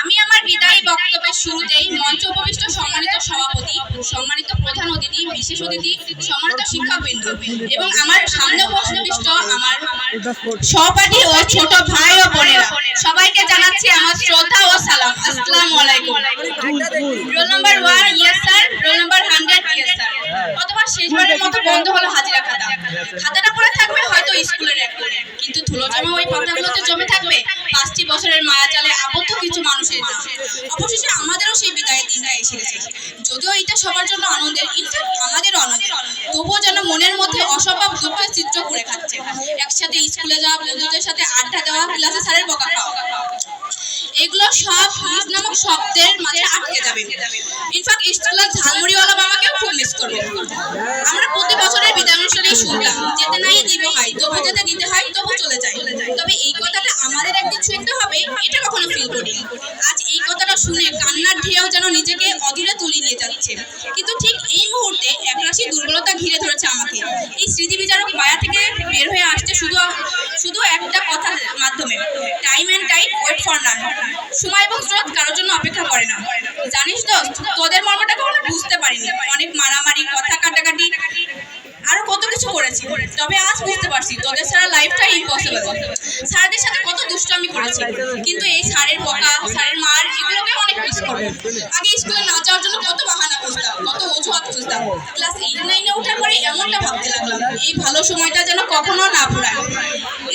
আমি আমার বিদায়ী বক্তব্যের শুরুতেই মঞ্চ উপবিষ্ট সম্মানিত সভাপতি সম্মানিত প্রধান অতিথি, বিশেষ অতিথি, সম্মানিত শিক্ষকবৃন্দ এবং আমার সামনে উপবিষ্ট আমার সহপাঠী ও ছোট ভাই ও বোনেরা। সবাইকে জানাচ্ছি আমার শ্রদ্ধা ও সালাম। আসসালামু আলাইকুম। Roll number one yes sir roll number hundred yes sir অথবা শেষবারের মতো বন্ধ হলো হাজিরা খাতা। খাতাটা পড়ে স্কুলের এক কিন্তু ধুলো জমা ওই পাতাগুলোতে জমে থাকবে। পাঁচটি বছরের মায়া জালে আবদ্ধ কিছু মানুষের অবশেষে আমাদেরও সেই বিদায়ের দিনটা এসে যদিও এটা সবার জন্য আনন্দের ইনফ্যাক্ট আমাদেরও আনন্দের। তবুও যেন মনের মধ্যে অস্বভাব দুঃখের চিত্র ঘুরে খাচ্ছে। একসাথে স্কুলে যাওয়া, বন্ধুদের সাথে আড্ডা দেওয়া, ক্লাসে স্যারের বকা খাওয়া। এগুলো সব নিজ নামক শব্দের মাঝে আটকে যাবে। ইনফ্যাক্ট স্কুলের ঝালমুড়িওয়ালা মিস করবে। আমরা প্রতি বছরের বিদায় অনুষ্ঠানেই শুনতাম যেতে নাই দিব হয় তবু যেতে দিতে হয়, তবু চলে যায়। তবে এই কথাটা আমাদের একদিন শুনতে হবে, এটা কখনো ফিল করি আজ এই কথাটা শুনে কান্নার ঢেউ যেন নিজেকে অধীরে তুলে নিয়ে যাচ্ছে। কিন্তু ঠিক এই মুহূর্তে একরাশি দুর্বলতা ঘিরে ধরেছে আমাকে। এই স্মৃতি বিচারক মায়া থেকে বের হয়ে আসছে শুধু শুধু একটা কথার মাধ্যমে। Time and time wait for none সময় এবং স্রোত কারোর জন্য অপেক্ষা করে না। জানিস তো তোদের মর্মটা কখনো বুঝতে পারিনি অনেক মারামারি কথা কাটাকাটি আরও কত কিছু করেছি তবে আজ বুঝতে পারছি তোদের ছাড়া লাইফটা ইম্পসিবল স্যারদের সাথে কত দুষ্টামি করেছি, কিন্তু এই স্যারের বকা, স্যারের মার, এগুলোকে অনেক মিস করব। আগে স্কুলে না যাওয়ার জন্য কত বাহানা খুঁজতাম, কত অজুহাত খুঁজতাম। ক্লাস এইট নাইনে ওঠার পরে এমনটা ভাবতে লাগলাম, এই ভালো সময়টা যেন কখনো না ফুরায়।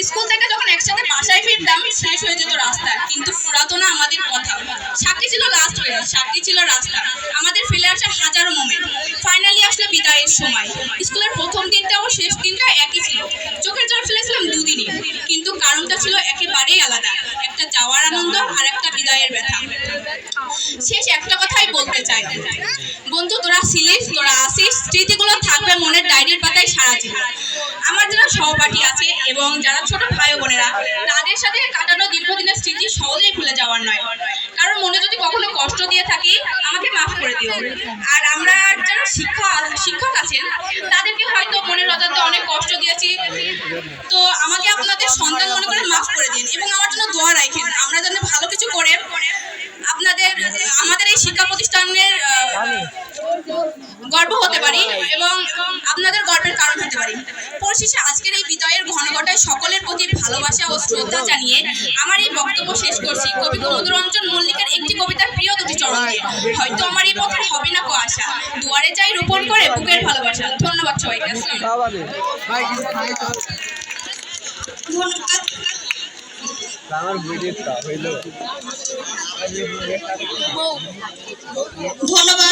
স্কুল থেকে যখন একসাথে বাসায় ফিরতাম শেষ হয়ে যেত রাস্তা, কিন্তু ফুরাতো না আমাদের কথা। সাক্ষী ছিল লাস্ট হয়ে, সাক্ষী ছিল রাস্তা। আমাদের ফেলে আসা হাজারো মোমেন্ট ফাইনালি আসলো বিদায়ের সময়। স্কুলের দুদিনই কিন্তু কারণটা ছিল একেবারেই আলাদা। একটা যাওয়ার আনন্দ আর একটা বিদায়ের ব্যথা। শেষ একটা কথাই বলতে চাই। বন্ধু, তোরা ছিলিস, তোরা আসিস, স্মৃতিগুলো থাকবে মনের ডায়েরির পাতায় সারা জীবন। আমার যারা সহপাঠী আছে এবং যারা ছোট ভাই বোনেরা, তাদের সাথে কাটানো দীর্ঘদিনের স্মৃতি সহজেই ভুলে যাওয়ার নয় কারণ মনে যদি কখনো কষ্ট দিয়ে থাকি আমাকে মাফ করে দিও আর আমরা যারা শিক্ষা শিক্ষক আছেন তাদেরকে হয়তো মনের অজান্তে অনেক কষ্ট দিয়েছি তো আমাকে আপনাদের সন্তান মনে করে মাফ করে দিন এবং আমার জন্য দোয়া রাখেন। আমরা যেন ভালো কিছু করে আপনাদের, আমাদের এই শিক্ষা প্রতিষ্ঠানের গর্ব হতে পারি এবং আপনাদের গর্বের কারণ হতে পারি। পরিশেষে আজকের এই বিদায়ের ঘনঘটায় সকলের প্রতি ভালোবাসা ও শ্রদ্ধা জানিয়ে আমার এই বক্তব্য শেষ করছি। কবি কুমুদরঞ্জন মল্লিকের একটি কবিতার প্রিয় দুটি চরণ দিয়ে। হয়তো আমার এই পথে হবে না কো আশা। দুয়ারে যাই রোপণ করে বুকের ভালোবাসা। ধন্যবাদ সবাইকে। আমার ভিডিওটা হইল। ধন্যবাদ।